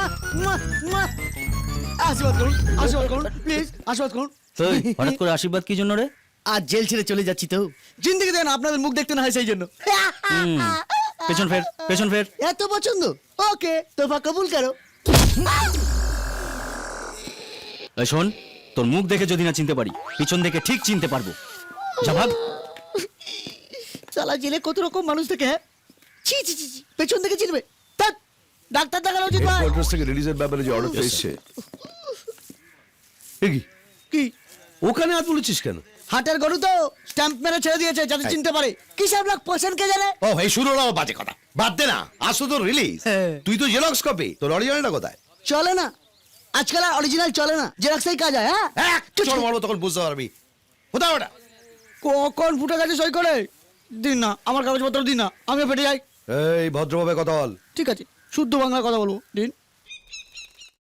মুয়া, মুয়া, মুয়া। আশীর্বাদ করুন আশীর্বাদ করুন প্লিজ আশীর্বাদ করুন। তুই হঠাৎ করে আশীর্বাদ কি জন্য রে? আজ জেল ছেড়ে চলে যাচ্ছি তো। জিন্দিগি দেন আপনাদের মুখ দেখতে না হয় সেই জন্য। পেছন ফের পেছন ফের। এত পছন্দ? ওকে তোফা কবুল করো। শোন তোর মুখ দেখে যদি না চিনতে পারি পিছন দেখে ঠিক চিনতে পারব। ভাগ। সালা জেলে কত রকম মানুষ থেকে হ্যাঁ? ছি ছি ছি ছি, পেছন থেকে চিনবে। ডাক্তার দেখানো উচিত নয় থেকে রিলিজের ব্যাপারে যে অর্ডারটা এসছে। কি? কি? ওখানে হাত কেন? হাটের গরু তো স্ট্যাম্প মেরে ছেড়ে দিয়েছে যাতে চিনতে পারে। কি সব লোক পোষণ কে জানে? ও শুরু হলো বাজে কথা। বাদ দে না আসো তোর রিলিজ হ্যাঁ। তুই তো জেরক্স কপি তোর অরিজিনালটা কোথায়? চলে না। আজকাল আর অরিজিনাল চলে না। জেরক্সেই কাজ হয় হ্যাঁ? চল মারবো তখন বুঝতে পারবি। কোথায় ওটা? কখন ফুটে গেছে সই করে? দিন না আমার কাগজপত্র দিন না আমি পেটে যাই। এই ভদ্রভাবে কথা বল। ঠিক আছে। শুদ্ধ বাংলা কথা বলব দিন।